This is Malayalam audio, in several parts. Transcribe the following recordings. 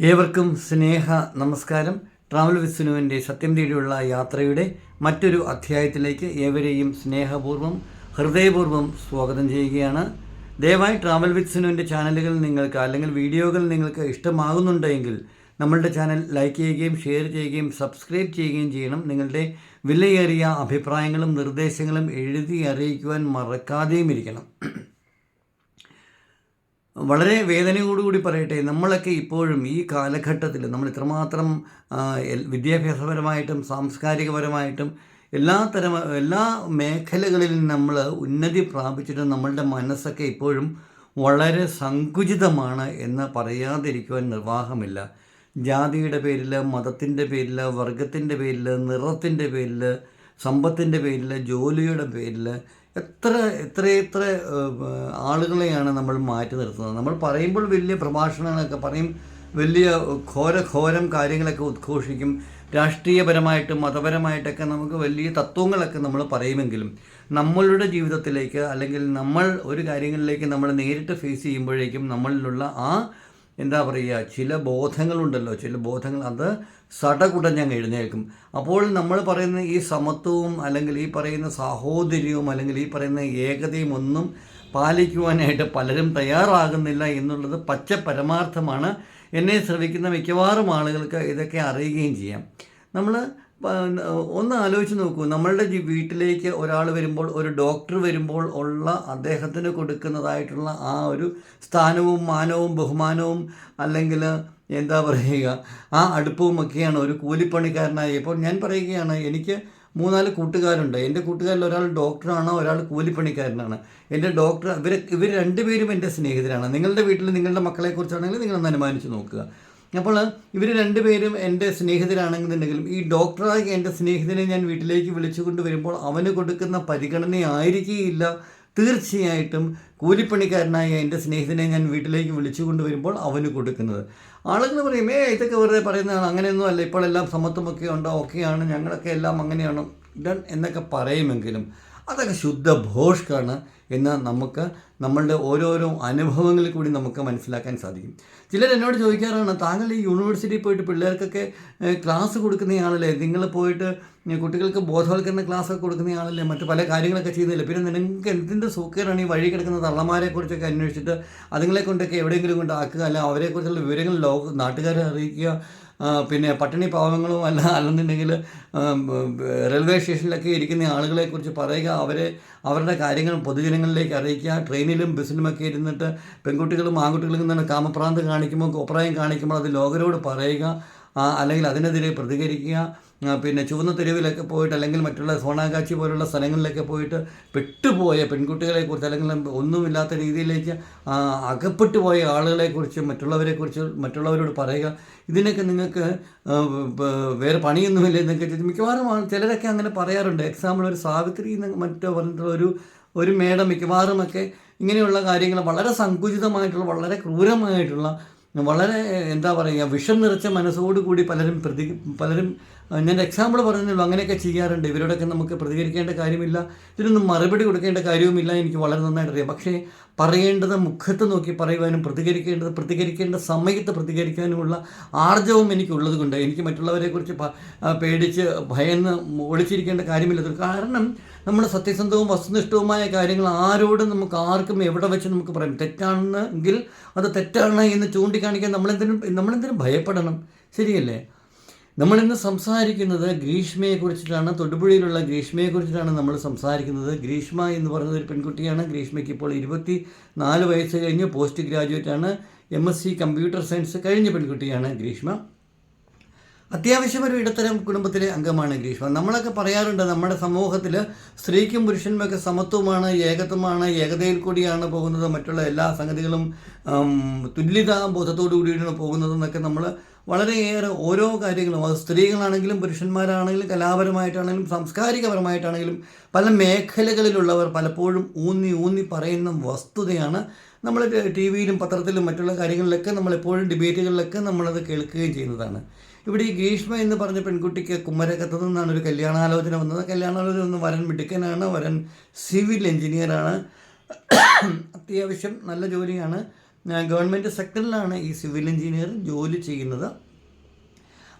ഏവർക്കും സ്നേഹ നമസ്കാരം. ട്രാവൽ വിസ്നുവിന്റെ സത്യം തേടിയുള്ള യാത്രയുടെ മറ്റൊരു അധ്യായത്തിലേക്ക് ഏവരെയും സ്നേഹപൂർവം ഹൃദയപൂർവം സ്വാഗതം ചെയ്യുകയാണ്. ദയവായി ട്രാവൽ വിസ്നുവിന്റെ ചാനലുകൾ നിങ്ങൾക്ക് അല്ലെങ്കിൽ വീഡിയോകൾ നിങ്ങൾക്ക് ഇഷ്ടമാകുന്നുണ്ടെങ്കിൽ നമ്മളുടെ ചാനൽ ലൈക്ക് ചെയ്യുകയും ഷെയർ ചെയ്യുകയും സബ്സ്ക്രൈബ് ചെയ്യുകയും ചെയ്യണം. നിങ്ങളുടെ വിലയേറിയ അഭിപ്രായങ്ങളും നിർദ്ദേശങ്ങളും എഴുതി അറിയിക്കുവാൻ മറക്കാതെയും ഇരിക്കണം. വളരെ വേദനയോടുകൂടി പറയട്ടെ നമ്മളൊക്കെ ഇപ്പോഴും ഈ കാലഘട്ടത്തിൽ നമ്മൾ ഇത്രമാത്രം വിദ്യാഭ്യാസപരമായിട്ടും സാംസ്കാരികപരമായിട്ടും എല്ലാ തരം എല്ലാ മേഖലകളിലും നമ്മൾ ഉന്നതി പ്രാപിച്ചിട്ടും നമ്മളുടെ മനസ്സൊക്കെ ഇപ്പോഴും വളരെ സങ്കുചിതമാണ് എന്ന് പറയാതിരിക്കുവാൻ നിർവാഹമില്ല. ജാതിയുടെ പേരിൽ മതത്തിന്റെ പേരിൽ വർഗത്തിന്റെ പേരിൽ നിറത്തിന്റെ പേരിൽ സമ്പത്തിന്റെ പേരിൽ ജോലിയുടെ പേരിൽ എത്ര എത്ര എത്ര ആളുകളെയാണ് നമ്മൾ മാറ്റി നിർത്തുന്നത്? നമ്മൾ പറയുമ്പോൾ വലിയ പ്രഭാഷണങ്ങളൊക്കെ പറയും വലിയ ഘോര ഘോരം കാര്യങ്ങളൊക്കെ ഉദ്ഘോഷിക്കും. രാഷ്ട്രീയപരമായിട്ടും മതപരമായിട്ടൊക്കെ നമുക്ക് വലിയ തത്വങ്ങളൊക്കെ നമ്മൾ പറയുമെങ്കിലും നമ്മളുടെ ജീവിതത്തിലേക്ക് അല്ലെങ്കിൽ നമ്മൾ ഒരു കാര്യങ്ങളിലേക്ക് നമ്മൾ നേരിട്ട് ഫേസ് ചെയ്യുമ്പോഴേക്കും നമ്മളിലുള്ള ആ എന്താ പറയുക ചില ബോധങ്ങളുണ്ടല്ലോ ചില ബോധങ്ങൾ അത് സടകുടഞ്ഞങ്ങ് എഴുന്നേൽക്കും. അപ്പോൾ നമ്മൾ പറയുന്ന ഈ സമത്വവും അല്ലെങ്കിൽ ഈ പറയുന്ന സാഹോദര്യവും അല്ലെങ്കിൽ ഈ പറയുന്ന ഏകതയും ഒന്നും പാലിക്കുവാനായിട്ട് പലരും തയ്യാറാകുന്നില്ല എന്നുള്ളത് പച്ച പരമാർത്ഥമാണ്. എന്നെ ശ്രവിക്കുന്ന മിക്കവാറും ആളുകൾക്ക് ഇതൊക്കെ അറിയുകയും ചെയ്യാം. നമ്മൾ ഒന്ന് ആലോചിച്ച് നോക്കൂ. നമ്മളുടെ വീട്ടിലേക്ക് ഒരാൾ വരുമ്പോൾ ഒരു ഡോക്ടർ വരുമ്പോൾ ഉള്ള അദ്ദേഹത്തിന് കൊടുക്കുന്നതായിട്ടുള്ള ആ ഒരു സ്ഥാനവും മാനവും ബഹുമാനവും അല്ലെങ്കിൽ എന്താ പറയുക ആ അടുപ്പവും ഒക്കെയാണ് ഒരു കൂലിപ്പണിക്കാരനായി ഇപ്പോൾ ഞാൻ പറയുകയാണ് എനിക്ക് മൂന്നാൽ കൂട്ടുകാരുണ്ട്. എന്റെ കൂട്ടുകാരിൽ ഒരാൾ ഡോക്ടറാണ് ഒരാൾ കൂലിപ്പണിക്കാരനാണ്. എന്റെ ഡോക്ടർ ഇവർ ഇവർ രണ്ടുപേരും എന്റെ സ്നേഹിതരാണ്. നിങ്ങളുടെ വീട്ടിൽ നിങ്ങളുടെ മക്കളെക്കുറിച്ചാണെങ്കിൽ നിങ്ങളൊന്ന് അനുമാനിച്ച് നോക്കുക. അപ്പോൾ ഇവർ രണ്ടുപേരും എന്റെ സ്നേഹിതരാണെന്നുണ്ടെങ്കിലും ഈ ഡോക്ടറായി എന്റെ സ്നേഹിതനെ ഞാൻ വീട്ടിലേക്ക് വിളിച്ചു കൊണ്ടുവരുമ്പോൾ അവന് കൊടുക്കുന്ന പരിഗണനയായിരിക്കുകയില്ല. തീർച്ചയായിട്ടും കൂലിപ്പണിക്കാരനായ എന്റെ സ്നേഹിതനെ ഞാൻ വീട്ടിലേക്ക് വിളിച്ചു കൊണ്ടുവരുമ്പോൾ അവന് കൊടുക്കുന്നത്. ആളുകൾ പറയും ഏ ഇതൊക്കെ വെറുതെ പറയുന്നതാണ്. അങ്ങനെയൊന്നും അല്ല. ഇപ്പോഴെല്ലാം സമത്വമൊക്കെ ഉണ്ടോ? ഒക്കെയാണ്. ഞങ്ങളൊക്കെ എല്ലാം അങ്ങനെയാണ്. ഡൺ എന്നൊക്കെ പറയുമെങ്കിലും അതൊക്കെ ശുദ്ധ ഭോഷ്കാണ് എന്ന് നമുക്ക് നമ്മളുടെ ഓരോരോ അനുഭവങ്ങളിൽ കൂടി നമുക്ക് മനസ്സിലാക്കാൻ സാധിക്കും. ചിലർ എന്നോട് ചോദിക്കാറാണ് താങ്കൾ ഈ യൂണിവേഴ്സിറ്റിയിൽ പോയിട്ട് പിള്ളേർക്കൊക്കെ ക്ലാസ് കൊടുക്കുന്നയാളല്ലേ? നിങ്ങൾ പോയിട്ട് കുട്ടികൾക്ക് ബോധവൽക്കരണ ക്ലാസ്സൊക്കെ കൊടുക്കുന്നയാളല്ലേ? മറ്റു പല കാര്യങ്ങളൊക്കെ ചെയ്യുന്നില്ല പിന്നെ നിങ്ങൾക്ക് എന്തിന്റെ സൂക്കേടാണ് ഈ വഴി കിടക്കുന്ന തള്ളമാരെ കുറിച്ചൊക്കെ അന്വേഷിച്ചിട്ട് അതുങ്ങളെ കൊണ്ടൊക്കെ എവിടെയെങ്കിലും കൊണ്ടാക്കുക അല്ല അവരെക്കുറിച്ചുള്ള വിവരങ്ങൾ ലോക നാട്ടുകാരെ അറിയിക്കുക പിന്നെ പട്ടിണി പാവങ്ങളും അല്ല അല്ലെന്നുണ്ടെങ്കിൽ റെയിൽവേ സ്റ്റേഷനിലൊക്കെ ഇരിക്കുന്ന ആളുകളെക്കുറിച്ച് പറയുക അവരെ അവരുടെ കാര്യങ്ങൾ പൊതുജനങ്ങളിലേക്ക് അറിയിക്കുക ട്രെയിനിലും ബസ്സിലുമൊക്കെ ഇരുന്നിട്ട് പെൺകുട്ടികളും ആൺകുട്ടികളും തന്നെ കാമപ്രാന്ത് കാണിക്കുമ്പോൾ കോപ്രായം കാണിക്കുമ്പോൾ അത് ലോകരോട് പറയുക അല്ലെങ്കിൽ അതിനെതിരെ പ്രതികരിക്കുക പിന്നെ ചുവന്ന തെരുവിലൊക്കെ പോയിട്ട് അല്ലെങ്കിൽ മറ്റുള്ള സോണാകാച്ചി പോലുള്ള സ്ഥലങ്ങളിലൊക്കെ പോയിട്ട് പെട്ടുപോയ പെൺകുട്ടികളെക്കുറിച്ച് അല്ലെങ്കിൽ ഒന്നുമില്ലാത്ത രീതിയിലേക്ക് അകപ്പെട്ടു പോയ ആളുകളെക്കുറിച്ച് മറ്റുള്ളവരെക്കുറിച്ച് മറ്റുള്ളവരോട് പറയുക ഇതിനൊക്കെ നിങ്ങൾക്ക് വേറെ പണിയൊന്നുമില്ല എന്നൊക്കെ മിക്കവാറും ചിലരൊക്കെ അങ്ങനെ പറയാറുണ്ട്. എക്സാമ്പിൾ ഒരു സാവിത്രി മറ്റോ പറഞ്ഞിട്ടുള്ള ഒരു ഒരു മേഡം മിക്കവാറുമൊക്കെ ഇങ്ങനെയുള്ള കാര്യങ്ങൾ വളരെ സങ്കുചിതമായിട്ടുള്ള വളരെ ക്രൂരമായിട്ടുള്ള വളരെ എന്താ പറയുക വിഷം നിറച്ച മനസ്സോടുകൂടി പലരും പ്രതി പലരും ഞാൻ എക്സാമ്പിൾ പറയുന്നത് അങ്ങനെയൊക്കെ ചെയ്യാറുണ്ട്. ഇവരോടൊക്കെ നമുക്ക് പ്രതികരിക്കേണ്ട കാര്യമില്ല. ഇതിനൊന്നും മറുപടി കൊടുക്കേണ്ട കാര്യവുമില്ല എനിക്ക് വളരെ നന്നായിട്ട് അറിയാം. പക്ഷേ പറയേണ്ടത് മുഖത്ത് നോക്കി പറയുവാനും പ്രതികരിക്കേണ്ടത് പ്രതികരിക്കേണ്ട സമയത്ത് പ്രതികരിക്കാനുമുള്ള ആർജവും എനിക്കുള്ളത് കൊണ്ട് എനിക്ക് മറ്റുള്ളവരെക്കുറിച്ച് പേടിച്ച് ഭയന്ന് ഒളിച്ചിരിക്കേണ്ട കാര്യമില്ല കാരണം നമ്മൾ സത്യസന്ധവും വസ്തുനിഷ്ഠവുമായ കാര്യങ്ങൾ ആരോടും നമുക്ക് ആർക്കും എവിടെ വെച്ച് നമുക്ക് പറയാം തെറ്റാണെങ്കിൽ അത് തെറ്റാണ് എന്ന് ചൂണ്ടിക്കാണിക്കാൻ നമ്മളെന്തിനും നമ്മളെന്തിനും ഭയപ്പെടണം. ശരിയല്ലേ? നമ്മളിന്ന് സംസാരിക്കുന്നത് ഗ്രീഷ്മയെ കുറിച്ചിട്ടാണ് തൊടുപുഴയിലുള്ള ഗ്രീഷ്മയെ കുറിച്ചിട്ടാണ് നമ്മൾ സംസാരിക്കുന്നത്. ഗ്രീഷ്മ എന്ന് പറയുന്നത് ഒരു പെൺകുട്ടിയാണ്. ഗ്രീഷ്മയ്ക്ക് ഇപ്പോൾ ഇരുപത്തി നാല് വയസ്സ് കഴിഞ്ഞ് പോസ്റ്റ് ഗ്രാജുവേറ്റ് ആണ്. M S C computer science കഴിഞ്ഞ പെൺകുട്ടിയാണ് ഗ്രീഷ്മ. അത്യാവശ്യം ഒരു ഇടത്തരം കുടുംബത്തിലെ അംഗമാണ് ഗ്രീഷ്മ. നമ്മളൊക്കെ പറയാറുണ്ട് നമ്മുടെ സമൂഹത്തിൽ സ്ത്രീക്കും പുരുഷനുമൊക്കെ സമത്വമാണ് ഏകത്വമാണ് ഏകതയിൽ കൂടിയാണ് പോകുന്നത്. മറ്റുള്ള എല്ലാ സംഗതികളും തുല്യതാ ബോധത്തോടു കൂടിയാണ് പോകുന്നതെന്നൊക്കെ നമ്മൾ വളരെയേറെ ഓരോ കാര്യങ്ങളും അത് സ്ത്രീകളാണെങ്കിലും പുരുഷന്മാരാണെങ്കിലും കലാപരമായിട്ടാണെങ്കിലും സാംസ്കാരികപരമായിട്ടാണെങ്കിലും പല മേഖലകളിലുള്ളവർ പലപ്പോഴും ഊന്നി ഊന്നി പറയുന്ന വസ്തുതയാണ് നമ്മൾ ടി വിയിലും പത്രത്തിലും മറ്റുള്ള കാര്യങ്ങളിലൊക്കെ നമ്മളെപ്പോഴും ഡിബേറ്റുകളിലൊക്കെ നമ്മളത് കേൾക്കുകയും ചെയ്യുന്നതാണ്. ഇവിടെ ഈ ഗ്രീഷ്മ എന്ന് പറഞ്ഞ പെൺകുട്ടിക്ക് കുമ്മരകത്ത് നിന്നാണ് ഒരു കല്യാണാലോചന വന്നത്. കല്യാണാലോചന വന്ന് വരൻ മിടുക്കനാണ് വരൻ സിവിൽ എഞ്ചിനീയറാണ്. അത്യാവശ്യം നല്ല ജോലിയാണ്. ഗവൺമെന്റ് സെക്ടറിലാണ് ഈ സിവിൽ എഞ്ചിനീയർ ജോലി ചെയ്യുന്നത്.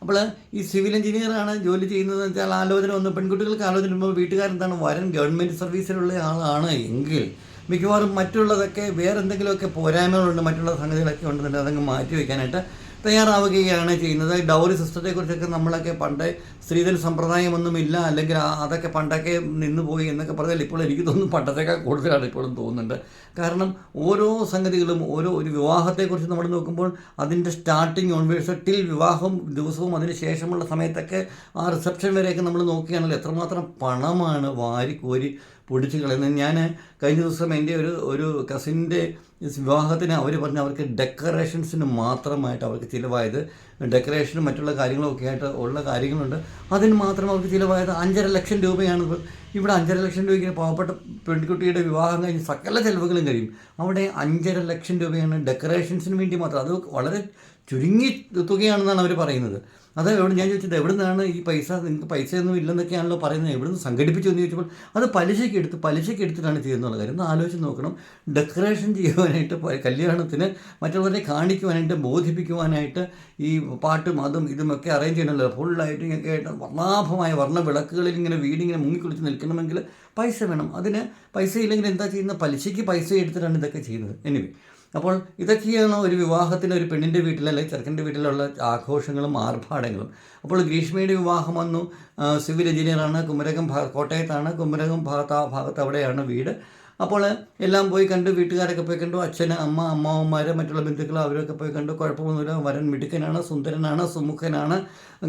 അപ്പോൾ ഈ സിവിൽ എഞ്ചിനീയറാണ് ജോലി ചെയ്യുന്നത് വെച്ചാൽ ആലോചന വന്നു. പെൺകുട്ടികൾക്ക് ആലോചന വരുമ്പോൾ വീട്ടുകാരെന്താണ് വരൻ ഗവൺമെന്റ് സർവീസിലുള്ള ആളാണ് എങ്കിൽ മിക്കവാറും മറ്റുള്ളതൊക്കെ വേറെ എന്തെങ്കിലുമൊക്കെ പോരായ്മകളുണ്ട് മറ്റുള്ള സംഗതികളൊക്കെ ഉണ്ടെന്നുണ്ടെങ്കിൽ അതങ്ങ് മാറ്റി വയ്ക്കാനായിട്ട് തയ്യാറാവുകയാണ് ചെയ്യുന്നത്. ഡൗറി സിസ്റ്റത്തെക്കുറിച്ചൊക്കെ നമ്മളൊക്കെ പണ്ട് സ്ത്രീധന സമ്പ്രദായമൊന്നുമില്ല അല്ലെങ്കിൽ അതൊക്കെ പണ്ടൊക്കെ നിന്ന് പോയി എന്നൊക്കെ പറഞ്ഞാൽ ഇപ്പോൾ എനിക്ക് തോന്നുന്നു പണ്ടത്തേക്കാൾ കൂടുതലാണ് ഇപ്പോഴും തോന്നുന്നുണ്ട്. കാരണം ഓരോ സംഗതികളും ഓരോ ഒരു വിവാഹത്തെക്കുറിച്ച് നമ്മൾ നോക്കുമ്പോൾ അതിന്റെ സ്റ്റാർട്ടിങ് ഓൺവേഴ്സ് ടിൽ വിവാഹം ദിവസവും അതിന് ശേഷമുള്ള സമയത്തൊക്കെ ആ റിസപ്ഷൻ വരെയൊക്കെ നമ്മൾ നോക്കുകയാണെങ്കിൽ എത്രമാത്രം പണമാണ് വാരിക്കോരി പൊടിച്ച് കളയുന്നത്. ഞാൻ കഴിഞ്ഞ ദിവസം എന്റെ ഒരു ഒരു കസിന്റെ വിവാഹത്തിന് അവർ പറഞ്ഞ അവർക്ക് ഡെക്കറേഷൻസിന് മാത്രമായിട്ട് അവർക്ക് ചിലവായത് ഡെക്കറേഷനും മറ്റുള്ള കാര്യങ്ങളൊക്കെ ആയിട്ട് ഉള്ള കാര്യങ്ങളുണ്ട്. അതിന് മാത്രം അവർക്ക് ചിലവായത് അഞ്ചര ലക്ഷം രൂപയാണ്. ഇവിടെ അഞ്ചര ലക്ഷം രൂപയ്ക്ക് പാവപ്പെട്ട പെൺകുട്ടിയുടെ വിവാഹം കഴിഞ്ഞ് സകല ചിലവുകളും കഴിയും. അവിടെ അഞ്ചര ലക്ഷം രൂപയാണ് ഡെക്കറേഷൻസിന് വേണ്ടി മാത്രം. അത് വളരെ ചുരുങ്ങി തുകയാണെന്നാണ് അവർ പറയുന്നത്. അത് എവിടെ ഞാൻ ചോദിച്ചത് എവിടെ നിന്നാണ് ഈ പൈസ? നിങ്ങൾക്ക് പൈസയൊന്നും ഇല്ലെന്നൊക്കെയാണല്ലോ പറയുന്നത്. എവിടെ നിന്ന് സംഘടിപ്പിച്ചു എന്ന് ചോദിച്ചപ്പോൾ അത് പലിശയ്ക്ക് എടുത്ത് പലിശയ്ക്ക് എടുത്തിട്ടാണ് ചെയ്യുന്നുള്ള കാര്യം. ഒന്ന് ആലോചിച്ച് നോക്കണം. ഡെക്കറേഷൻ ചെയ്യുവാനായിട്ട് കല്യാണത്തിന് മറ്റുള്ളവരെ കാണിക്കുവാനായിട്ട് ബോധിപ്പിക്കുവാനായിട്ട് ഈ പാട്ടും അതും ഇതുമൊക്കെ അറേഞ്ച് ചെയ്യണമല്ലോ ഫുൾ ഒക്കെ ആയിട്ട് വർണാഭമായ വർണ വിളക്കുകളിൽ ഇങ്ങനെ വീടിങ്ങനെ മുങ്ങിക്കുളിച്ച് നിൽക്കണമെങ്കിൽ പൈസ വേണം. അതിന് പൈസ ഇല്ലെങ്കിൽ എന്താ ചെയ്യുന്നത്? പലിശയ്ക്ക് പൈസ എടുത്തിട്ടാണ് ഇതൊക്കെ ചെയ്യുന്നത്. എനിവേ അപ്പോൾ ഇതൊക്കെയാണ് ഒരു വിവാഹത്തിന് ഒരു പെണ്ണിന്റെ വീട്ടിൽ അല്ലെങ്കിൽ ചെറുക്കന്റെ വീട്ടിലുള്ള ആഘോഷങ്ങളും ആർഭാടങ്ങളും. അപ്പോൾ ഗ്രീഷ്മയുടെ വിവാഹം വന്നു. സിവിൽ എഞ്ചിനീയറാണ്. കുമരകം ഭാ കോട്ടയത്താണ്. കുമരകം ഭാഗത്ത് ആ ഭാഗത്ത് അവിടെയാണ് വീട്. അപ്പോൾ എല്ലാം പോയി കണ്ടു വീട്ടുകാരൊക്കെ പോയി കണ്ടു. അച്ഛന് അമ്മ അമ്മാവന്മാർ മറ്റുള്ള ബന്ധുക്കൾ അവരൊക്കെ പോയി കണ്ടു. കുഴപ്പമൊന്നുമില്ല. വരൻ മിടുക്കനാണ് സുന്ദരനാണ് സുമുഖനാണ്.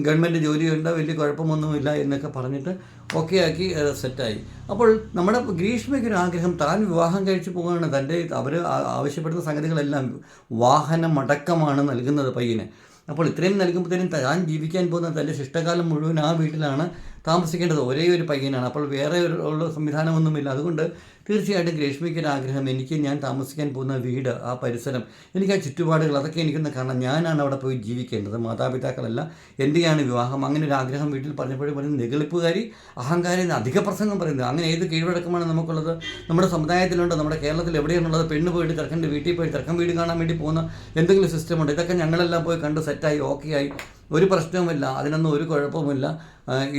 ഗവൺമെന്റ് ജോലിയുണ്ട് വലിയ കുഴപ്പമൊന്നുമില്ല എന്നൊക്കെ പറഞ്ഞിട്ട് ഓക്കെ ആക്കി സെറ്റായി അപ്പോൾ നമ്മുടെ ഗ്രീഷ്മയ്ക്ക് ഒരു ആഗ്രഹം താൻ വിവാഹം കഴിച്ചു പോവുകയാണ്. തന്റെ അവർ ആവശ്യപ്പെടുന്ന സംഗതികളെല്ലാം വാഹനം അടക്കമാണ് നൽകുന്നത് പയ്യന്. അപ്പോൾ ഇത്രയും നൽകുമ്പോഴത്തേനും താൻ ജീവിക്കാൻ പോകുന്ന തന്റെ ശിഷ്ടകാലം മുഴുവൻ ആ വീട്ടിലാണ് താമസിക്കേണ്ടത്. ഒരേ ഒരു പയ്യനാണ്. അപ്പോൾ വേറെ ഒരു സംവിധാനമൊന്നുമില്ല. അതുകൊണ്ട് തീർച്ചയായിട്ടും ഗ്രേഷ്മയ്ക്ക് ഒരു ആഗ്രഹം. എനിക്ക് ഞാൻ താമസിക്കാൻ പോകുന്ന വീട് ആ പരിസരം എനിക്ക് ആ ചുറ്റുപാടുകൾ അതൊക്കെ എനിക്കൊന്ന് കാണാം ഞാനാണ് അവിടെ പോയി ജീവിക്കേണ്ടത്. മാതാപിതാക്കളല്ല എന്റെയാണ് വിവാഹം. അങ്ങനെ ഒരു ആഗ്രഹം വീട്ടിൽ പറഞ്ഞപ്പോഴും പറയുന്നത് നികളിപ്പുകാരി അഹങ്കാരി അധിക പ്രസംഗം പറയുന്നത്. അങ്ങനെ ഏത് കീഴ്വഴക്കമാണ് നമുക്കുള്ളത്? നമ്മുടെ സമുദായത്തിലുണ്ട് നമ്മുടെ കേരളത്തിൽ എവിടെയാണുള്ളത്? പെണ്ണ് പോയിട്ട് ചെറുക്കന്റെ വീട്ടിൽ പോയി ചെറുക്കൻ വീട് കാണാൻ വേണ്ടി പോകുന്ന എന്തെങ്കിലും സിസ്റ്റമുണ്ട് ഇതൊക്കെ ഞങ്ങളെല്ലാം പോയി കണ്ട് സെറ്റായി ഓക്കെ ആയി. ഒരു പ്രശ്നവുമില്ല അതിനൊന്നും ഒരു കുഴപ്പമില്ല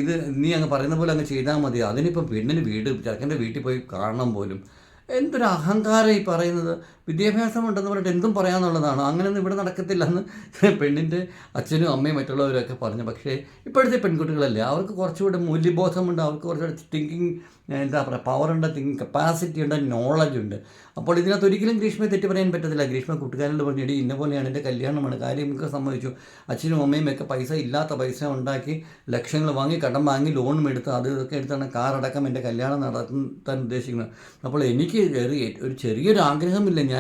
ഇത് നീ അങ്ങ് പറയുന്ന പോലെ അങ്ങ് ചെയ്താൽ മതി. അതിനിപ്പം പെണ്ണിന് വീട് ചെറുക്കന്റെ വീട്ടിൽ പോയി കാണണം പോലും. എന്തൊരു അഹങ്കാരം ഈ പറയുന്നത്. വിദ്യാഭ്യാസം ഉണ്ടെന്ന് പറഞ്ഞിട്ട് എന്തും പറയാമെന്നുള്ളതാണ് അങ്ങനെയൊന്നും ഇവിടെ നടക്കത്തില്ലെന്ന് പെണ്ണിന്റെ അച്ഛനും അമ്മയും മറ്റുള്ളവരൊക്കെ പറഞ്ഞു. പക്ഷേ ഇപ്പോഴത്തെ പെൺകുട്ടികളല്ലേ അവർക്ക് കുറച്ചുകൂടെ മൂല്യബോധമുണ്ട് അവർക്ക് കുറച്ചുകൂടെ തിങ്കിങ് എന്താ പറയുക പവറുണ്ട് തിങ്കിങ് കപ്പാസിറ്റി ഉണ്ട് നോളജ് ഉണ്ട്. അപ്പോൾ ഇതിനകത്ത് ഒരിക്കലും ഗ്രീഷ്മയെ തെറ്റി പറയാൻ പറ്റത്തില്ല. ഗ്രീഷ്മ കൂട്ടുകാരനോട് പറഞ്ഞു എടി ഇന്ന പോലെയാണ് എന്റെ കല്യാണമാണ്. കാര്യം ഒക്കെ സംഭവിച്ചു അച്ഛനും അമ്മയും ഒക്കെ പൈസ ഇല്ലാത്ത പൈസ ഉണ്ടാക്കി ലക്ഷങ്ങൾ വാങ്ങി കടം വാങ്ങി ലോണും എടുത്ത് അത് ഇതൊക്കെ എടുത്താണ് കാറടക്കം എന്റെ കല്യാണം നടത്താൻ ഉദ്ദേശിക്കുന്നത്. അപ്പോൾ എനിക്ക് ഒരു ചെറിയൊരു ആഗ്രഹമില്ല. ഞാൻ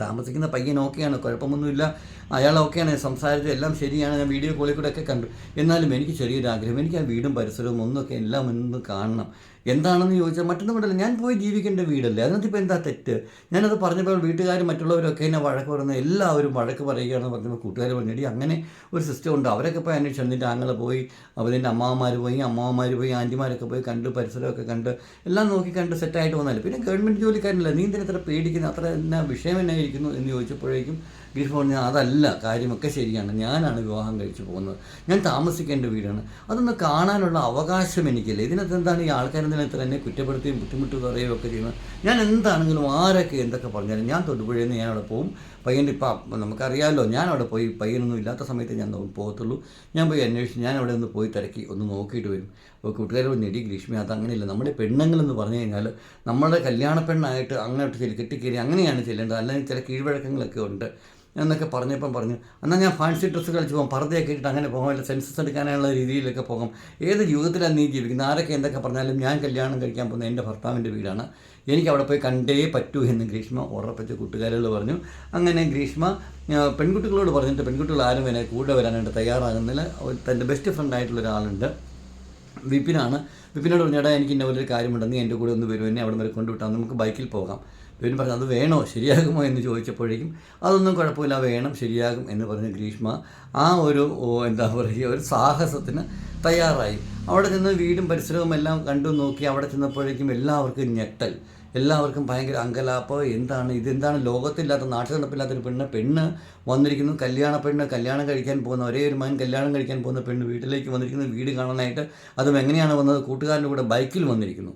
താമസിക്കുന്ന പയ്യൻ ഓക്കെയാണ് കുഴപ്പമൊന്നുമില്ല. അയാൾ ഓക്കെയാണ് സംസാരിച്ച് എല്ലാം ശരിയാണ്. ഞാൻ വീഡിയോ കോളിൽ കൂടെ ഒക്കെ കണ്ടു. എന്നാലും എനിക്ക് ചെറിയൊരു ആഗ്രഹം എനിക്ക് ആ വീടും പരിസരവും ഒന്നൊക്കെ എല്ലാം ഒന്ന് കാണണം. എന്താണെന്ന് ചോദിച്ചാൽ മറ്റൊന്നും കൊണ്ടല്ല. ഞാൻ പോയി ജീവിക്കേണ്ട വീടല്ലേ? അതിനകത്ത് ഇപ്പോൾ എന്താ തെറ്റ്? ഞാനത് പറഞ്ഞപ്പോൾ വീട്ടുകാരും മറ്റുള്ളവരൊക്കെ എന്നെ വഴക്ക് പറയുന്നത് എല്ലാവരും വഴക്ക് പറയുകയാണെന്ന് പറഞ്ഞപ്പോൾ കൂട്ടുകാർ പറഞ്ഞിടി അങ്ങനെ ഒരു സിസ്റ്റം ഉണ്ട്. അവരൊക്കെ പോയി അന്വേഷിച്ചു എന്നിട്ട് ആങ്ങളെ പോയി അവരിന്റെ അമ്മാവന്മാർ പോയി അമ്മാവന്മാർ പോയി ആന്റിമാരൊക്കെ പോയി കണ്ട് പരിസരമൊക്കെ കണ്ട് എല്ലാം നോക്കി കണ്ട് സെറ്റായിട്ട് വന്നാലും പിന്നെ ഗവൺമെന്റ് ജോലിക്കാരനല്ല? നീ എന്തിനാ ഇത്ര പേടിക്കുന്നത് അത്ര എന്നാ വിഷയം എന്നായിരിക്കുന്നു എന്ന് ചോദിച്ചപ്പോഴേക്കും ഗ്രീഷ്മ പറഞ്ഞു അതല്ല കാര്യമൊക്കെ ശരിയാണ്. ഞാനാണ് വിവാഹം കഴിച്ചു പോകുന്നത്. ഞാൻ താമസിക്കേണ്ട വീടാണ്. അതൊന്ന് കാണാനുള്ള അവകാശം എനിക്കില്ല. ഇതിനകത്ത് എന്താണ് ഈ ആൾക്കാരെന്തിനാ ഇത്ര എന്നെ കുറ്റപ്പെടുത്തുകയും ബുദ്ധിമുട്ട് പറയുകയും ഒക്കെ ചെയ്യുന്നത്? ഞാൻ എന്താണെങ്കിലും ആരൊക്കെ എന്തൊക്കെ പറഞ്ഞാലും ഞാൻ തൊടുപുഴയിൽ നിന്ന് ഞാൻ അവിടെ പോകും പയ്യന്റെ ഇപ്പം നമുക്കറിയാമല്ലോ ഞാൻ അവിടെ പോയി പയ്യനൊന്നും ഇല്ലാത്ത സമയത്ത് ഞാൻ പോകത്തുള്ളൂ. ഞാൻ പോയി അന്വേഷിച്ച് ഞാൻ അവിടെ ഒന്ന് പോയി തിരക്കി ഒന്ന് നോക്കിയിട്ട് വരും. അപ്പോൾ കൂട്ടുകാരോട് നെടി ഗ്രീഷ്മ അത് നമ്മുടെ പെണ്ണുങ്ങളെന്ന് പറഞ്ഞു കഴിഞ്ഞാൽ നമ്മുടെ കല്യാണ പെണ്ണായിട്ട് അങ്ങോട്ട് ചെല്ലി കെട്ടിക്കയറി അങ്ങനെയാണ് ചെല്ലേണ്ടത്. അല്ലെങ്കിൽ ചില കീഴ്വഴക്കങ്ങളൊക്കെ ഉണ്ട്. എന്നൊക്കെ പറഞ്ഞപ്പം പറഞ്ഞു എന്നാൽ ഞാൻ ഫാൻസി ഡ്രസ്സ് കളിച്ച് പോകാം പർദ്ദയൊക്കെ ഇട്ടിട്ട് അങ്ങനെ പോകാം അല്ല സെൻസസ് എടുക്കാനുള്ള രീതിയിലൊക്കെ പോകും. ഏത് യുഗത്തിലാണ് നീ ജീവിക്കുന്നത്? ആരൊക്കെ എന്തൊക്കെ പറഞ്ഞാലും ഞാൻ കല്യാണം കഴിക്കാൻ പോകുന്ന എന്റെ ഭർത്താവിന്റെ വീടാണ്. എനിക്ക് അവിടെ പോയി കണ്ടേ പറ്റൂ എന്ന് ഗ്രീഷ്മ ഉറപ്പിച്ച് കൂട്ടുകാരികൾ പറഞ്ഞു. അങ്ങനെ ഗ്രീഷ്മ പെൺകുട്ടികളോട് പറഞ്ഞിട്ട് പെൺകുട്ടികൾ ആരും എന്നെ കൂടെ വരാനായിട്ട് തയ്യാറാകുന്നില്ല. തന്റെ ബെസ്റ്റ് ഫ്രണ്ട് ആയിട്ടുള്ള ഒരാളുണ്ട്. വിപിനാണ്. വിപിനോട് പറഞ്ഞു എനിക്ക് ഇന്ന പോലൊരു കാര്യമുണ്ട്. നീ എന്റെ കൂടെ ഒന്ന് വരും. എന്നെ അവിടെ വരെ കൊണ്ടുവിട്ടാൽ നമുക്ക് ബൈക്കിൽ പോകാം. വിപിൻ പറഞ്ഞു അത് വേണോ? ശരിയാകുമോ? എന്ന് ചോദിച്ചപ്പോഴേക്കും അതൊന്നും കുഴപ്പമില്ല. വേണം ശരിയാകും എന്ന് പറഞ്ഞ് ഗ്രീഷ്മ ആ ഒരു എന്താ പറയുക ഒരു സാഹസത്തിന് തയ്യാറായി. അവിടെ ചെന്ന് വീടും പരിസരവും എല്ലാം കണ്ടു നോക്കി. അവിടെ ചെന്നപ്പോഴേക്കും എല്ലാവർക്കും ഞെട്ടൽ. എല്ലാവർക്കും ഭയങ്കര അങ്കലാപ്പ്. എന്താണ് ഇതെന്താണ് ലോകത്തില്ലാത്ത നാട്ടിൽ നടപ്പില്ലാത്തൊരു പെണ്ണ്? പെണ്ണ് വന്നിരിക്കുന്നു കല്യാണ പെണ്ണ് കല്യാണം കഴിക്കാൻ പോകുന്ന ഒരേ ഒരു മകൻ കല്യാണം കഴിക്കാൻ പോകുന്ന പെണ്ണ് വീട്ടിലേക്ക് വന്നിരിക്കുന്നു വീട് കാണാനായിട്ട്. അതും എങ്ങനെയാണ് വന്നത്? കൂട്ടുകാരന്റെ കൂടെ ബൈക്കിൽ വന്നിരിക്കുന്നു.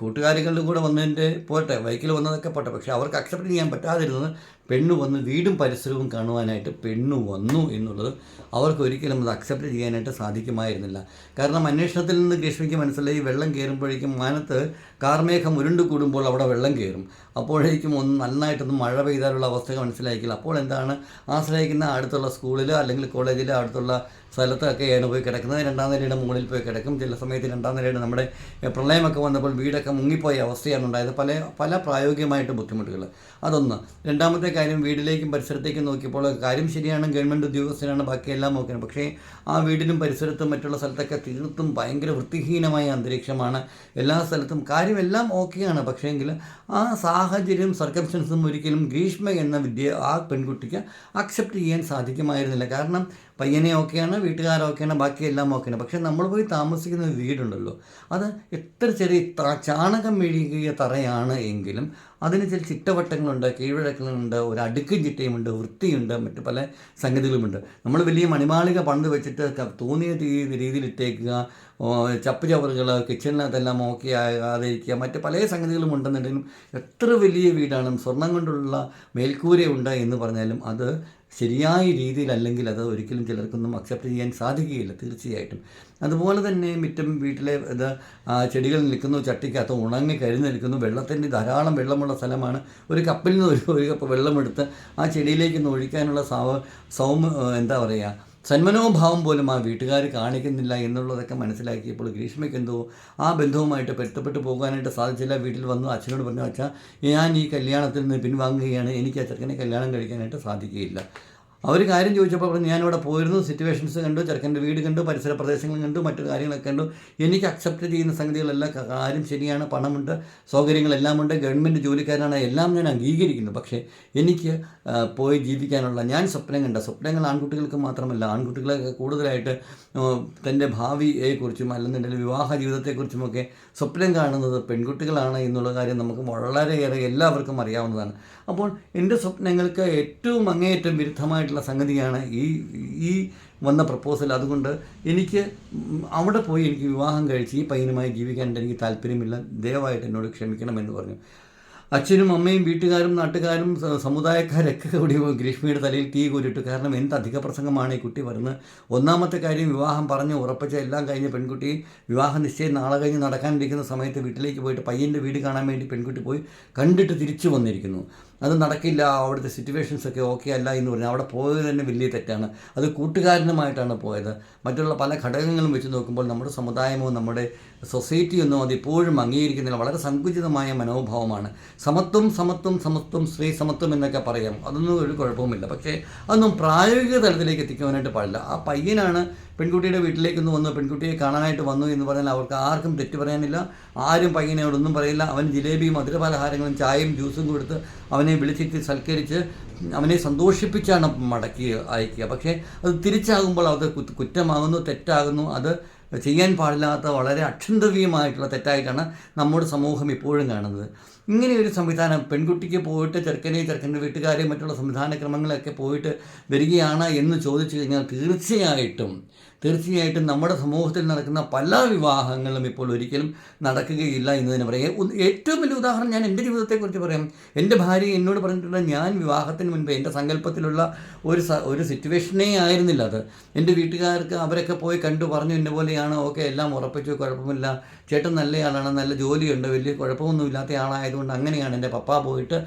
കൂട്ടുകാരികളുടെ കൂടെ വന്നതിന്റെ പോട്ടെ ബൈക്കിൽ വന്നതൊക്കെ പോട്ടെ പക്ഷേ അവർക്ക് അക്സെപ്റ്റ് ചെയ്യാൻ പറ്റാതിരുന്നത് പെണ്ണ് വന്ന് വീടും പരിസരവും കാണുവാനായിട്ട് പെണ്ണ് വന്നു എന്നുള്ളത് അവർക്ക് ഒരിക്കലും അത് അക്സെപ്റ്റ് ചെയ്യാനായിട്ട് സാധിക്കുമായിരുന്നില്ല. കാരണം അന്വേഷണത്തിൽ നിന്ന് ഗ്രീഷ്മയ്ക്ക് മനസ്സിലായി വെള്ളം കയറുമ്പോഴേക്കും മാനത്ത് കാർമേഘം ഉരുണ്ടു കൂടുമ്പോൾ അവിടെ വെള്ളം കയറും. അപ്പോഴേക്കും ഒന്ന് നന്നായിട്ടൊന്ന് മഴ പെയ്താലുള്ള അവസ്ഥകൾ മനസ്സിലാക്കില്ല അപ്പോൾ എന്താണ്? ആശ്രയിക്കുന്ന അടുത്തുള്ള സ്കൂളിൽ അല്ലെങ്കിൽ കോളേജിൽ അടുത്തുള്ള സ്ഥലത്തൊക്കെയാണ് പോയി കിടക്കുന്നത്. രണ്ടാം നിലയുടെ മുകളിൽ പോയി കിടക്കും. ചില സമയത്ത് രണ്ടാം നിലയുടെ നമ്മുടെ പ്രളയമൊക്കെ വന്നപ്പോൾ വീടൊക്കെ മുങ്ങിപ്പോയ അവസ്ഥയാണ് ഉണ്ടായത്. പല പല പ്രായോഗികമായിട്ട് ബുദ്ധിമുട്ടുകൾ. അതൊന്ന്. രണ്ടാമത്തെ കാര്യം വീടിലേക്കും പരിസരത്തേക്കും നോക്കിയപ്പോൾ കാര്യം ശരിയാണ് ഗവൺമെന്റ് ഉദ്യോഗസ്ഥരാണ് ബാക്കിയെല്ലാം നോക്കുന്നത് പക്ഷേ ആ വീടിനും പരിസരത്തും മറ്റുള്ള സ്ഥലത്തൊക്കെ തീർത്തും ഭയങ്കര വൃത്തിഹീനമായ അന്തരീക്ഷമാണ്. എല്ലാ സ്ഥലത്തും കാര്യമെല്ലാം ഓക്കെയാണ്. പക്ഷേങ്കിൽ ആ സാഹചര്യം സർക്കംസ്റ്റൻസും ഒരിക്കലും ഗ്രീഷ്മ എന്ന വിദ്യ ആ പെൺകുട്ടിക്ക് അക്സെപ്റ്റ് ചെയ്യാൻ സാധിക്കുമായിരുന്നില്ല. കാരണം പയ്യനെ ഓക്കെയാണ് വീട്ടുകാരൊക്കെയാണ് ബാക്കിയെല്ലാം ഓക്കെയാണ്. പക്ഷേ നമ്മൾ പോയി താമസിക്കുന്ന വീടുണ്ടല്ലോ അത് എത്ര ചെറിയ ചാണകം മെഴുകിയ തറയാണ് എങ്കിലും അതിന് ചില ചിട്ടവട്ടങ്ങളുണ്ട് കീഴ്വഴക്കങ്ങളുണ്ട് ഒരു അടുക്കും ചിട്ടയുമുണ്ട് വൃത്തിയുണ്ട് മറ്റു പല സംഗതികളുമുണ്ട്. നമ്മൾ വലിയ മണിമാളിക പണ്ട് വെച്ചിട്ട് തോന്നിയ രീതിയിൽ ഇട്ടേക്കുക ചപ്പ് ചവറുകൾ കിച്ചണിനകത്തെല്ലാം ഓക്കെ ആകാതിരിക്കുക മറ്റ് പല സംഗതികളും ഉണ്ടെന്നുണ്ടെങ്കിലും എത്ര വലിയ വീടാണ് സ്വർണം കൊണ്ടുള്ള മേൽക്കൂരയുണ്ട് എന്ന് പറഞ്ഞാലും അത് ശരിയായ രീതിയിലല്ലെങ്കിൽ അത് ഒരിക്കലും ചിലർക്കൊന്നും അക്സെപ്റ്റ് ചെയ്യാൻ സാധിക്കുകയില്ല തീർച്ചയായിട്ടും. അതുപോലെ തന്നെ മിറ്റം വീട്ടിലെ ഇത് ചെടികൾ നിൽക്കുന്നു ചട്ടിക്കകത്ത് ഉണങ്ങി കരിഞ്ഞ് നിൽക്കുന്നു വെള്ളത്തിന്റെ ധാരാളം വെള്ളമുള്ള സ്ഥലമാണ്. ഒരു കപ്പിൽ നിന്ന് ഒരു ഒരു കപ്പ് വെള്ളമെടുത്ത് ആ ചെടിയിലേക്ക് ഒന്ന് ഒഴിക്കാനുള്ള സൗ സൗമ്യ എന്താ പറയുക സന്മനോഭാവം പോലും ആ വീട്ടുകാർ കാണിക്കുന്നില്ല എന്നുള്ളതൊക്കെ മനസ്സിലാക്കിയപ്പോൾ ഗ്രീഷ്മയ്ക്ക് എന്തോ ആ ബന്ധവുമായിട്ട് പെട്ടപ്പെട്ട് പോകാനായിട്ട് സാധിച്ചില്ല. വീട്ടിൽ വന്നു അച്ഛനോട് പറഞ്ഞു അച്ഛാ ഞാൻ ഈ കല്യാണത്തിൽ നിന്ന് പിൻവാങ്ങുകയാണ്. എനിക്ക് ചെറുക്കനെ കല്യാണം കഴിക്കാനായിട്ട് സാധിക്കുകയില്ല. അവർ കാര്യം ചോദിച്ചപ്പോൾ പറഞ്ഞു ഞാനിവിടെ പോയിരുന്നു സിറ്റുവേഷൻസ് കണ്ടു ചെറുക്കന്റെ വീട് കണ്ടു പരിസര പ്രദേശങ്ങൾ കണ്ടു മറ്റു കാര്യങ്ങളൊക്കെ കണ്ടു. എനിക്ക് അക്സെപ്റ്റ് ചെയ്യുന്ന സംഗതികളെല്ലാം കാര്യം ശരിയാണ് പണമുണ്ട് സൗകര്യങ്ങളെല്ലാം ഉണ്ട് ഗവൺമെന്റ് ജോലിക്കാരാണ് എല്ലാം ഞാൻ അംഗീകരിക്കുന്നു. പക്ഷേ എനിക്ക് പോയി ജീവിക്കാനുള്ള ഞാൻ സ്വപ്നം കണ്ട സ്വപ്നങ്ങൾ ആൺകുട്ടികൾക്ക് മാത്രമല്ല ആൺകുട്ടികളൊക്കെ കൂടുതലായിട്ട് തന്റെ ഭാവിയെക്കുറിച്ചും അല്ലെന്നുണ്ടെങ്കിൽ വിവാഹ ജീവിതത്തെക്കുറിച്ചുമൊക്കെ സ്വപ്നം കാണുന്നത് പെൺകുട്ടികളാണ് എന്നുള്ള കാര്യം നമുക്ക് വളരെയേറെ എല്ലാവർക്കും അറിയാവുന്നതാണ്. അപ്പോൾ എന്റെ സ്വപ്നങ്ങൾക്ക് ഏറ്റവും അങ്ങേയറ്റം വിരുദ്ധമായിട്ടുള്ള സംഗതിയാണ് ഈ ഈ വന്ന പ്രപ്പോസൽ. അതുകൊണ്ട് എനിക്ക് അവിടെ പോയി എനിക്ക് വിവാഹം കഴിച്ച് ഈ പയ്യനുമായി ജീവിക്കാനായിട്ട് എനിക്ക് താല്പര്യമില്ല. ദയവായിട്ട് എന്നോട് ക്ഷമിക്കണമെന്ന് പറഞ്ഞു. അച്ഛനും അമ്മയും വീട്ടുകാരും നാട്ടുകാരും സമുദായക്കാരൊക്കെ കൂടി ഗ്രീഷ്മയുടെ തലയിൽ തീ കൂരിട്ടു. കാരണം എന്ത് അധിക പ്രസംഗമാണ് ഈ കുട്ടി വരുന്നത്? ഒന്നാമത്തെ കാര്യം വിവാഹം പറഞ്ഞ് ഉറപ്പിച്ച എല്ലാം കഴിഞ്ഞ് പെൺകുട്ടി വിവാഹ നിശ്ചയം നാളെ കഴിഞ്ഞ് നടക്കാനിരിക്കുന്ന സമയത്ത് വീട്ടിലേക്ക് പോയിട്ട് പയ്യന്റെ വീട് കാണാൻ വേണ്ടി പെൺകുട്ടി പോയി കണ്ടിട്ട് തിരിച്ചു വന്നിരിക്കുന്നു. അത് നടക്കില്ല അവിടുത്തെ സിറ്റുവേഷൻസൊക്കെ ഓക്കെ അല്ല എന്ന് പറഞ്ഞാൽ അവിടെ പോയത് തന്നെ വലിയ തെറ്റാണ്. അത് കൂട്ടുകാരനുമായിട്ടാണ് പോയത്. മറ്റുള്ള പല ഘടകങ്ങളും വെച്ച് നോക്കുമ്പോൾ നമ്മുടെ സമുദായമോ നമ്മുടെ സൊസൈറ്റിയൊന്നും അത് ഇപ്പോഴും അംഗീകരിക്കുന്നില്ല. വളരെ സങ്കുചിതമായ മനോഭാവമാണ്. സമത്വം സമത്വം സമത്വം സ്ത്രീ സമത്വം എന്നൊക്കെ പറയാം. അതൊന്നും ഒരു കുഴപ്പവുമില്ല. പക്ഷേ അതൊന്നും പ്രായോഗിക തലത്തിലേക്ക് എത്തിക്കുവാനായിട്ട് പാടില്ല. ആ പയ്യനാണ് പെൺകുട്ടിയുടെ വീട്ടിലേക്കൊന്ന് വന്നു. പെൺകുട്ടിയെ കാണാനായിട്ട് വന്നു എന്ന് പറഞ്ഞാൽ അവർക്ക് ആർക്കും തെറ്റ് പറയാനില്ല. ആരും പയ്യനോടൊന്നും പറയില്ല. അവൻ ജിലേബിയും മധുരപലഹാരങ്ങളും ചായയും ജ്യൂസും കൊടുത്ത് അവനെ വിളിച്ചിട്ട് സൽക്കരിച്ച് അവനെ സന്തോഷിപ്പിച്ചാണ് മടക്കി അയക്കുക. പക്ഷേ അത് തിരിച്ചാകുമ്പോൾ അത് കുറ്റ- കുറ്റമാകുന്നു തെറ്റാകുന്നു. അത് ചെയ്യാൻ പാടില്ലാത്ത വളരെ അക്ഷന്തവീയമായിട്ടുള്ള തെറ്റായിട്ടാണ് നമ്മുടെ സമൂഹം ഇപ്പോഴും കാണുന്നത്. ഇങ്ങനെ ഒരു സംവിധാനം പെൺകുട്ടിക്ക് പോയിട്ട് ചെറുക്കനെ ചെറുക്കന്റെ വീട്ടുകാരെയും മറ്റുള്ള സംവിധാന ക്രമങ്ങളൊക്കെ പോയിട്ട് വരികയാണ് എന്ന് ചോദിച്ചു കഴിഞ്ഞാൽ തീർച്ചയായിട്ടും തീർച്ചയായിട്ടും നമ്മുടെ സമൂഹത്തിൽ നടക്കുന്ന പല വിവാഹങ്ങളും ഇപ്പോൾ ഒരിക്കലും നടക്കുകയില്ല എന്ന് തന്നെ പറയാം ഏറ്റവും വലിയ ഉദാഹരണം ഞാൻ എന്റെ ജീവിതത്തെക്കുറിച്ച് പറയാം. എന്റെ ഭാര്യ എന്നോട് പറഞ്ഞിട്ടുള്ള ഞാൻ വിവാഹത്തിന് മുൻപ് എന്റെ സങ്കല്പത്തിലുള്ള ഒരു ഒരു സിറ്റുവേഷനേ ആയിരുന്നില്ല അത്. എന്റെ വീട്ടുകാർക്ക് അവരൊക്കെ പോയി കണ്ടു പറഞ്ഞു എന്നെ പോലെയാണ് ഓക്കെ എല്ലാം ഉറപ്പിച്ചു കുഴപ്പമില്ല. ചേട്ടൻ നല്ലയാളാണ് നല്ല ജോലിയുണ്ട് വലിയ കുഴപ്പമൊന്നും ഇല്ലാത്ത ആളായതുകൊണ്ട് അങ്ങനെയാണ് എന്റെ പപ്പ പോയിട്ട്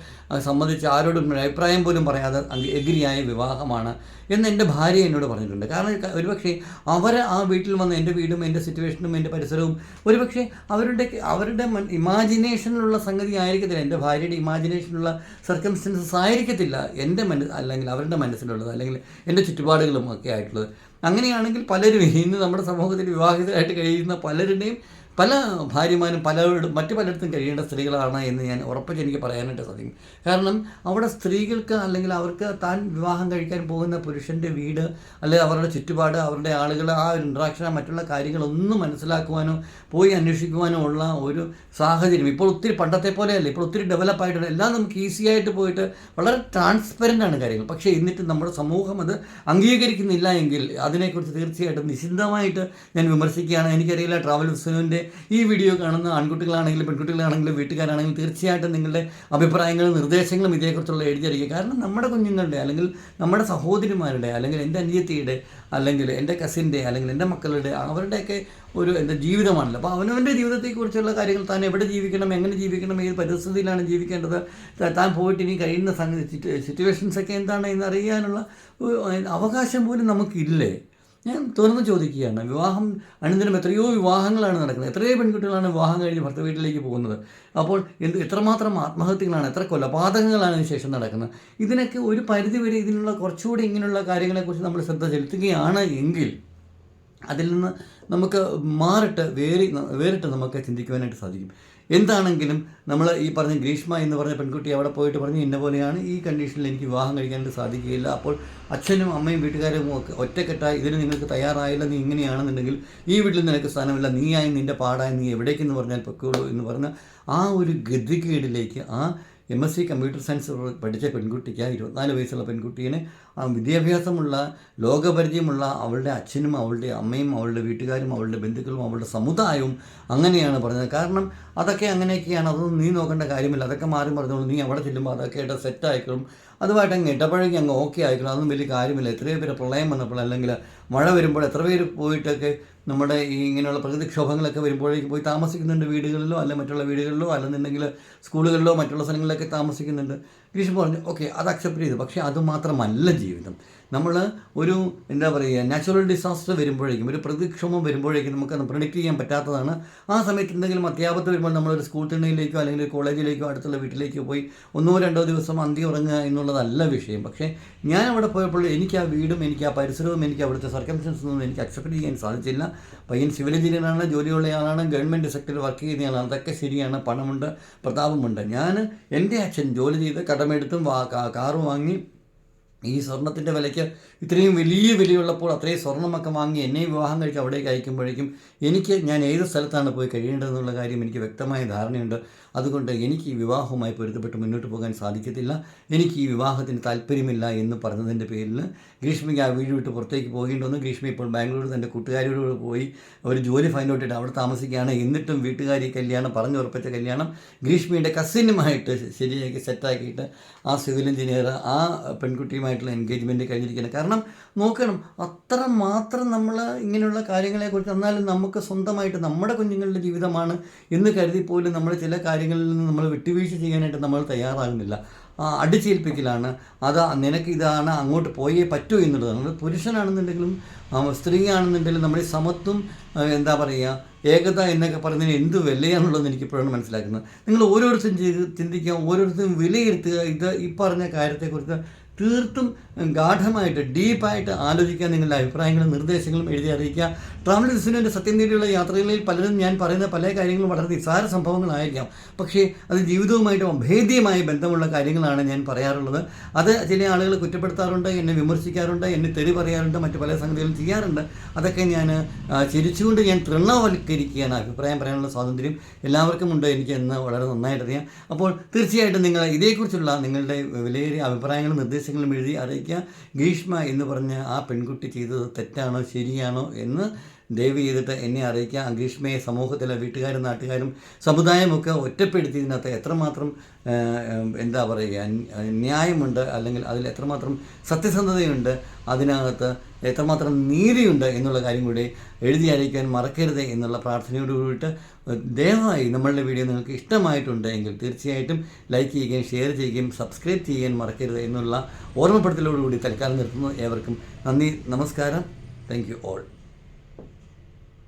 സംബന്ധിച്ച് ആരോടും അഭിപ്രായം പോലും പറയാതെ എഗ്രിയായ വിവാഹമാണ് എന്ന് എന്റെ ഭാര്യ എന്നോട് പറഞ്ഞിട്ടുണ്ട്. കാരണം ഒരുപക്ഷേ അവർ ആ വീട്ടിൽ വന്ന് എന്റെ വീടും എന്റെ സിറ്റുവേഷനും എന്റെ പരിസരവും ഒരുപക്ഷെ അവരുടെ അവരുടെ ഇമാജിനേഷനിലുള്ള സംഗതി ആയിരിക്കത്തില്ല. എന്റെ ഭാര്യയുടെ ഇമാജിനേഷനിലുള്ള സർക്കംസ്റ്റൻസസ് ആയിരിക്കത്തില്ല എന്റെ മന അല്ലെങ്കിൽ അവരുടെ മനസ്സിലുള്ളത് അല്ലെങ്കിൽ എന്റെ ചുറ്റുപാടുകളും ഒക്കെ ആയിട്ടുള്ളത്. അങ്ങനെയാണെങ്കിൽ പലരും ഇന്ന് നമ്മുടെ സമൂഹത്തിൽ വിവാഹിതരായിട്ട് കഴിയുന്ന പലരുടെയും പല ഭാര്യമാരും പല മറ്റു പലയിടത്തും കഴിയേണ്ട സ്ത്രീകളാണ് എന്ന് ഞാൻ ഉറപ്പിച്ച് എനിക്ക് പറയാനായിട്ട് സാധിക്കും. കാരണം അവിടെ സ്ത്രീകൾക്ക് അല്ലെങ്കിൽ അവർക്ക് താൻ വിവാഹം കഴിക്കാൻ പോകുന്ന പുരുഷന്റെ വീട് അല്ലെങ്കിൽ അവരുടെ ചുറ്റുപാട് അവരുടെ ആളുകൾ ആ ഒരു ഇൻട്രാക്ഷൻ മറ്റുള്ള കാര്യങ്ങളൊന്നും മനസ്സിലാക്കുവാനോ പോയി അന്വേഷിക്കുവാനോ ഉള്ള ഒരു സാഹചര്യം. ഇപ്പോൾ ഒത്തിരി പണ്ടത്തെ പോലെയല്ല. ഇപ്പോൾ ഒത്തിരി ഡെവലപ്പ് ആയിട്ടുണ്ട്. എല്ലാം നമുക്ക് ഈസി ആയിട്ട് പോയിട്ട് വളരെ ട്രാൻസ്പെറന്റ് ആണ് കാര്യങ്ങൾ. പക്ഷേ എന്നിട്ട് നമ്മുടെ സമൂഹം അത് അംഗീകരിക്കുന്നില്ല എങ്കിൽ അതിനെക്കുറിച്ച് തീർച്ചയായിട്ടും നിശിതമായിട്ട് ഞാൻ വിമർശിക്കുകയാണ്. എനിക്കറിയില്ല ട്രാവൽ വിസ്വനുവിന്റെ ഈ വീഡിയോ കാണുന്ന ആൺകുട്ടികളാണെങ്കിലും പെൺകുട്ടികളാണെങ്കിലും വീട്ടുകാരാണെങ്കിലും തീർച്ചയായിട്ടും നിങ്ങളുടെ അഭിപ്രായങ്ങളും നിർദ്ദേശങ്ങളും ഇതേക്കുറിച്ചുള്ള എഴുതിയിരിക്കുക കാരണം നമ്മുടെ കുഞ്ഞുങ്ങളുടെ അല്ലെങ്കിൽ നമ്മുടെ സഹോദരിമാരുടെ അല്ലെങ്കിൽ എന്റെ അനിയത്തിയുടെ അല്ലെങ്കിൽ എന്റെ കസിന്റെ അല്ലെങ്കിൽ എന്റെ മക്കളുടെ അവരുടെയൊക്കെ ഒരു എന്റെ ജീവിതമാണല്ലോ. അപ്പോൾ അവനവന്റെ ജീവിതത്തെക്കുറിച്ചുള്ള കാര്യങ്ങൾ താൻ എവിടെ ജീവിക്കണം എങ്ങനെ ജീവിക്കണം ഏത് പരിസ്ഥിതിയിലാണ് ജീവിക്കേണ്ടത് താൻ പോയിട്ട് ഇനി കഴിയുന്ന സംഗതി സിറ്റുവേഷൻസ് ഒക്കെ എന്താണ് എന്ന് അറിയാനുള്ള ഒരു അവകാശം പോലും നമുക്കില്ലേ? ഞാൻ തുറന്ന് ചോദിക്കുകയാണ്. വിവാഹം അനുദിനം എത്രയോ വിവാഹങ്ങളാണ് നടക്കുന്നത്. എത്രയോ പെൺകുട്ടികളാണ് വിവാഹം കഴിഞ്ഞ് ഭർത്ത വീട്ടിലേക്ക് പോകുന്നത്. അപ്പോൾ എന്ത് എത്രമാത്രം ആത്മഹത്യകളാണ് എത്ര കൊലപാതകങ്ങളാണ് ശേഷം നടക്കുന്നത്? ഇതിനൊക്കെ ഒരു പരിധിവരെ ഇതിനുള്ള കുറച്ചുകൂടി ഇങ്ങനെയുള്ള കാര്യങ്ങളെക്കുറിച്ച് നമ്മൾ ശ്രദ്ധ ചെലുത്തുകയാണ് എങ്കിൽ അതിൽ നിന്ന് നമുക്ക് മാറിട്ട് വേറി വേറിട്ട് നമുക്ക് ചിന്തിക്കുവാനായിട്ട് സാധിക്കും. എന്താണെങ്കിലും നമ്മൾ ഈ പറഞ്ഞ ഗ്രീഷ്മ എന്ന് പറഞ്ഞ പെൺകുട്ടി അവിടെ പോയിട്ട് പറഞ്ഞു ഇന്ന പോലെയാണ് ഈ കണ്ടീഷനിൽ എനിക്ക് വിവാഹം കഴിക്കാനായിട്ട് സാധിക്കുകയില്ല. അപ്പോൾ അച്ഛനും അമ്മയും വീട്ടുകാരും ഒക്കെ ഒറ്റക്കെട്ടായി ഇതിന് നിങ്ങൾക്ക് തയ്യാറായില്ല നീ ഇങ്ങനെയാണെന്നുണ്ടെങ്കിൽ ഈ വീട്ടിൽ നിനക്ക് സ്ഥാനമില്ല. നീയായി നിന്റെ പാടായി നീ എവിടേക്കെന്ന് പറഞ്ഞാൽ പൊക്കോളൂ എന്ന് പറഞ്ഞ ആ ഒരു ഗതികേടിലേക്ക് ആ M S C computer science പഠിച്ച പെൺകുട്ടിക്ക് ഇരുപത്തിനാല് വയസ്സുള്ള പെൺകുട്ടീനെ ആ വിദ്യാഭ്യാസമുള്ള ലോകപരിചയമുള്ള അവളുടെ അച്ഛനും അവളുടെ അമ്മയും അവളുടെ വീട്ടുകാരും അവളുടെ ബന്ധുക്കളും അവളുടെ സമുദായവും അങ്ങനെയാണ് പറഞ്ഞത്. കാരണം അതൊക്കെ അങ്ങനെയൊക്കെയാണ്. അതൊന്നും നീ നോക്കേണ്ട കാര്യമില്ല. അതൊക്കെ മാറി പറഞ്ഞോളൂ നീ അവിടെ ചെല്ലുമ്പോൾ അതൊക്കെ ആയിട്ട് സെറ്റ് ആയിക്കോളും. അതുമായിട്ട് അങ്ങ് ഇടപഴകി അങ്ങ് ഓക്കെ ആയിക്കോളും. അതൊന്നും വലിയ കാര്യമില്ല. എത്രയോ പേര് പ്രളയം വന്നപ്പോൾ അല്ലെങ്കിൽ മഴ വരുമ്പോൾ എത്ര പേര് പോയിട്ടൊക്കെ നമ്മുടെ ഈ ഇങ്ങനെയുള്ള പ്രകൃതിക്ഷോഭങ്ങളൊക്കെ വരുമ്പോഴേക്കും പോയി താമസിക്കുന്നുണ്ട് വീടുകളിലോ അല്ല മറ്റുള്ള വീടുകളിലോ അല്ലെന്നുണ്ടെങ്കിൽ സ്കൂളുകളിലോ മറ്റുള്ള സ്ഥലങ്ങളിലൊക്കെ താമസിക്കുന്നുണ്ട്. ഗ്രീഷ്മ പറഞ്ഞു ഓക്കെ അത് അക്സെപ്റ്റ് ചെയ്തു. പക്ഷേ അതുമാത്രമല്ല ജീവിതം. നമ്മൾ ഒരു എന്താ പറയുക നാച്ചുറൽ ഡിസാസ്റ്റർ വരുമ്പോഴേക്കും ഒരു പ്രകൃതിക്ഷോഭം വരുമ്പോഴേക്കും നമുക്ക് അത് പ്രൊഡിക്റ്റ് ചെയ്യാൻ പറ്റാത്തതാണ്. ആ സമയത്ത് എന്തെങ്കിലും അത്യാപത്ത് വരുമ്പോൾ നമ്മളൊരു സ്കൂൾ തിണ്ണയിലേക്കോ അല്ലെങ്കിൽ ഒരു കോളേജിലേക്കോ അടുത്തുള്ള വീട്ടിലേക്കോ പോയി ഒന്നോ രണ്ടോ ദിവസം അന്തി ഉറങ്ങുക എന്നുള്ളതല്ല വിഷയം. പക്ഷേ ഞാൻ അവിടെ പോയപ്പോൾ എനിക്ക് ആ വീടും എനിക്ക് ആ പരിസരവും എനിക്ക് അവിടുത്തെ സർക്കംസ്റ്റൻസ് ഒന്നും എനിക്ക് അക്സെപ്റ്റ് ചെയ്യാൻ സാധിച്ചില്ല. പയ്യൻ സിവിൽ എഞ്ചിനീയറാണ് ജോലിയുള്ള ആളാണ് ഗവൺമെന്റ് സെക്ടറിൽ വർക്ക് ചെയ്യുന്നയാളാണ് അതൊക്കെ ശരിയാണ് പണമുണ്ട് പ്രതാപമുണ്ട്. ഞാൻ എന്റെ അച്ഛൻ ജോലി ചെയ്ത് കടമെടുത്തും കാറ് വാങ്ങി ഈ സ്വർണത്തിന്റെ വിലയ്ക്ക് ഇത്രയും വലിയ വിലയുള്ളപ്പോൾ അത്രയും സ്വർണമൊക്കെ വാങ്ങി എന്നെ വിവാഹം കഴിച്ച് അവിടേക്ക് അയക്കുമ്പോഴേക്കും എനിക്ക് ഞാൻ ഏത് സ്ഥലത്താണ് പോയി കഴിയേണ്ടതെന്നുള്ള കാര്യം എനിക്ക് വ്യക്തമായ ധാരണയുണ്ട്. അതുകൊണ്ട് എനിക്ക് ഈ വിവാഹവുമായി പൊരുത്തപ്പെട്ട് മുന്നോട്ട് പോകാൻ സാധിക്കത്തില്ല. എനിക്ക് ഈ വിവാഹത്തിന് താല്പര്യമില്ല എന്ന് പറഞ്ഞതിന്റെ പേരിൽ ഗ്രീഷ്മയ്ക്ക് ആ വീട് വിട്ട് പുറത്തേക്ക് പോകേണ്ടി വന്നു. ഗ്രീഷ്മ ഇപ്പോൾ ബാംഗ്ലൂർ തന്റെ കൂട്ടുകാരിയോട് പോയി ഒരു ജോലി ഫൈൻഡ് ഔട്ട് ചെയ്ത് അവിടെ താമസിക്കുകയാണ്. എന്നിട്ടും വീട്ടുകാരി കല്യാണം പറഞ്ഞുറപ്പിച്ച കല്യാണം ഗ്രീഷ്മയുടെ കസിനുമായിട്ട് ശരിയാക്കി സെറ്റാക്കിയിട്ട് ആ സിവിൽ എഞ്ചിനീയർ ആ പെൺകുട്ടിയുമായിട്ടുള്ള എൻഗേജ്മെന്റ് കഴിഞ്ഞിരിക്കുന്നത് കാരണം നോക്കണം അത്ര മാത്രം നമ്മൾ ഇങ്ങനെയുള്ള കാര്യങ്ങളെക്കുറിച്ച് എന്നാലും നമുക്ക് സ്വന്തമായിട്ട് നമ്മുടെ കുഞ്ഞുങ്ങളുടെ ജീവിതമാണ് എന്ന് കരുതി പോലും നമ്മൾ ചില കാര്യങ്ങളിൽ നിന്ന് നമ്മൾ വിട്ടുവീഴ്ച ചെയ്യാനായിട്ട് നമ്മൾ തയ്യാറാകുന്നില്ല. അടിച്ചേൽപ്പിക്കലാണ്. അത് നിനക്ക് ഇതാണ് അങ്ങോട്ട് പോയേ പറ്റൂ എന്നുള്ളതാണ്. അത് പുരുഷനാണെന്നുണ്ടെങ്കിലും ആ, സ്ത്രീ ആണെന്നുണ്ടെങ്കിലും നമ്മുടെ സമത്വം എന്താ പറയുക ഏകത എന്നൊക്കെ പറയുന്നതിന് എന്ത് വിലയാണുള്ളത് എനിക്ക് ഇപ്പോഴാണ് മനസ്സിലാക്കുന്നത്. നിങ്ങൾ ഓരോരുത്തരും ചെയ്ത് ചിന്തിക്കുക ഓരോരുത്തരും വിലയിരുത്തുക. ഇത് ഈ പറഞ്ഞ കാര്യത്തെക്കുറിച്ച് തീർത്തും ഗാഠമായിട്ട് ഡീപ്പായിട്ട് ആലോചിക്കാൻ നിങ്ങളുടെ അഭിപ്രായങ്ങളും നിർദ്ദേശങ്ങളും എഴുതി അറിയിക്കുക. ട്രാവൽ ഡിസിന്റെ സത്യം നേടിയുള്ള യാത്രകളിൽ പലരും ഞാൻ പറയുന്ന പല കാര്യങ്ങളും വളരെ നിസ്സാര സംഭവങ്ങളായിരിക്കാം. പക്ഷേ അത് ജീവിതവുമായിട്ട് അഭേദ്യമായ ബന്ധമുള്ള കാര്യങ്ങളാണ് ഞാൻ പറയാറുള്ളത്. അത് ചില ആളുകൾ കുറ്റപ്പെടുത്താറുണ്ട് എന്നെ വിമർശിക്കാറുണ്ട് എന്നെ തെളി പറയാറുണ്ട് മറ്റു പല സംഗതികളും ചെയ്യാറുണ്ട്. അതൊക്കെ ഞാൻ ചിരിച്ചുകൊണ്ട് ഞാൻ തൃണവൽക്കരിക്കുകയാണ്. അഭിപ്രായം പറയാനുള്ള സ്വാതന്ത്ര്യം എല്ലാവർക്കും ഉണ്ട്. എനിക്ക് എന്ന് വളരെ നന്നായിട്ടറിയാം. അപ്പോൾ തീർച്ചയായിട്ടും നിങ്ങൾ ഇതേക്കുറിച്ചുള്ള നിങ്ങളുടെ വിലയേറിയ അഭിപ്രായങ്ങളും നിർദ്ദേശങ്ങളും എഴുതി അറിയിക്കുക. ഗ്രീഷ്മ എന്ന് പറഞ്ഞ ആ പെൺകുട്ടി ചെയ്തത് തെറ്റാണോ ശരിയാണോ എന്ന് ദയവ് ചെയ്തിട്ട് എന്നെ അറിയിക്കുക. ഗ്രീഷ്മയെ സമൂഹത്തിലെ വീട്ടുകാരും നാട്ടുകാരും സമുദായമൊക്കെ ഒറ്റപ്പെടുത്തിയതിനകത്ത് എത്രമാത്രം എന്താ പറയുക ന്യായമുണ്ട് അല്ലെങ്കിൽ അതിൽ എത്രമാത്രം സത്യസന്ധതയുണ്ട് അതിനകത്ത് എത്രമാത്രം നീതിയുണ്ട് എന്നുള്ള കാര്യം കൂടി എഴുതി അറിയിക്കാൻ മറക്കരുത് എന്നുള്ള പ്രാർത്ഥനയോട് കൂടിയിട്ട് ദയവായി നമ്മളുടെ വീഡിയോ നിങ്ങൾക്ക് ഇഷ്ടമായിട്ടുണ്ട് എങ്കിൽ തീർച്ചയായിട്ടും ലൈക്ക് ചെയ്യുകയും ഷെയർ ചെയ്യുകയും സബ്സ്ക്രൈബ് ചെയ്യാൻ മറക്കരുത് എന്നുള്ള ഓർമ്മപ്പെടുത്തലോടുകൂടി തൽക്കാലം നിർത്തുന്നു. ഏവർക്കും നന്ദി നമസ്കാരം. Thank you all.